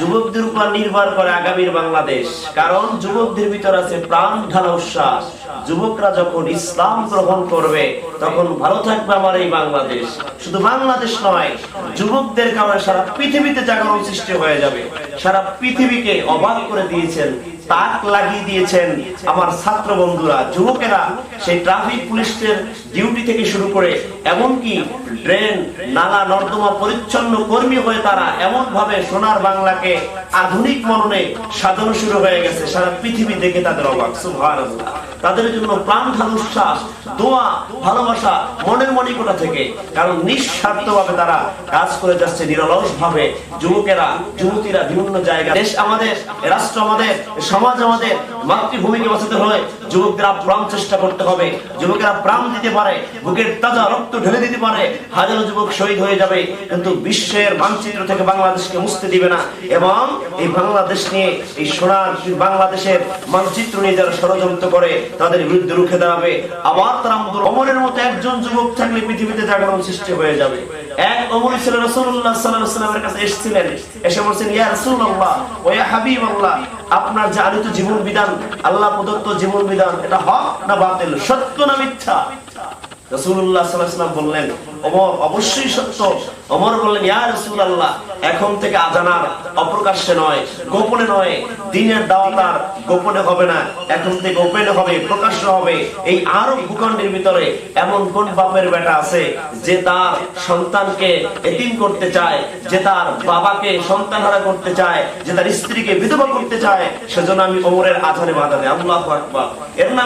যুবকদের উপর নির্ভর করে আগামীর বাংলাদেশ। কারণ যুবকদের ভিতর আছে প্রাণ ঢালা উচ্ছ্বাস। যুবকরা যখন ইসলাম গ্রহণ করবে, তখন ভালো থাকবে আমার এই বাংলাদেশ। শুধু বাংলাদেশ নয়, যুবকদের কারণে সারা পৃথিবীতে জাগরণ সৃষ্টি হয়ে যাবে। সারা পৃথিবীকে অবাক করে দিয়েছেন তাক লাগিয়ে দিয়েছেন আমার ছাত্র বন্ধুরা, যুবকেরা, সেই ট্রাফিক পুলিশের ডিউটি থেকে শুরু করে এমনকি ড্রেন নালা, নর্দমা পরিচ্ছন্ন কর্মী হয়ে তারা এমন ভাবে সোনার বাংলাকে আধুনিক মননে সাজানো শুরু হয়ে গেছে। সারা পৃথিবী দেখে তাদের অবাক, সুবহানাল্লাহ। তাদের জন্য প্রাণ উচ্ছ্বাস দোয়া, ভালোবাসা মনের মনিকোটা থেকে। কারণ নিঃস্বার্থ ভাবে তারা কাজ করে যাচ্ছে নিরলস ভাবে যুবকেরা, যুবতীরা বিভিন্ন জায়গা দেশ আমাদের, রাষ্ট্র আমাদের, সমাজ আমাদের মাতৃভূমিকে বাঁচাতে হলে যুবকরা প্রাণ চেষ্টা করতে হবে। যুবকেরা প্রাণ দিতে পারে, বুকের তাজা রক্ত ঢেলে দিতে পারে, হাজারো যুবক শহীদ হয়ে যাবে। কিন্তু বিশ্বের মানচিত্র থেকে বাংলাদেশকে মুছতে দিবে না। এবং এই বাংলাদেশ নিয়ে, এই সোনার বাংলাদেশের মানচিত্র নিয়ে যারা ষড়যন্ত্র করে, তাদের বিরুদ্ধে রুখে দাঁড়াবে। আবার তারা আমাদের অমরের মতো একজন যুবক থাকলে পৃথিবীতে জাগরণ সৃষ্টি হয়ে যাবে। এক অমর ছিল রাসূলুল্লাহ ওয়াসাল্লামের কাছে এসেছিলেন। এসে বলছেন, ইয়া রাসূলুল্লাহ ওয়া ইয়া হাবিবাল্লাহ, আপনার যে আলোচিত জীবন বিধান, আল্লাহ প্রদত্ত জীবন বিধান, এটা হক না বাতিল? সত্য না মিথ্যা? রাসূলুল্লাহ সাল্লাল্লাহু বললেন অবশ্যই সত্য। ওমর বললেন রাসূলুল্লাহ, এখন থেকে আজানার অপ্রকাশ্যে নয়, গোপনে নয়। দিনের গোপনে হবে না। এখন থেকে হবে, প্রকাশ্য হবে। এই আরব ভূখণ্ডের ভিতরে এমন কোন বাপের বেটা আছে যে তার সন্তানকে এতিম করতে চায়, যে তার বাবাকে সন্তানহারা করতে চায়, যে তার স্ত্রীকে বিধবা করতে চায়? সেজন্য আমি ওমরের আজানে বাধা দেয় আল্লাহু এর নাম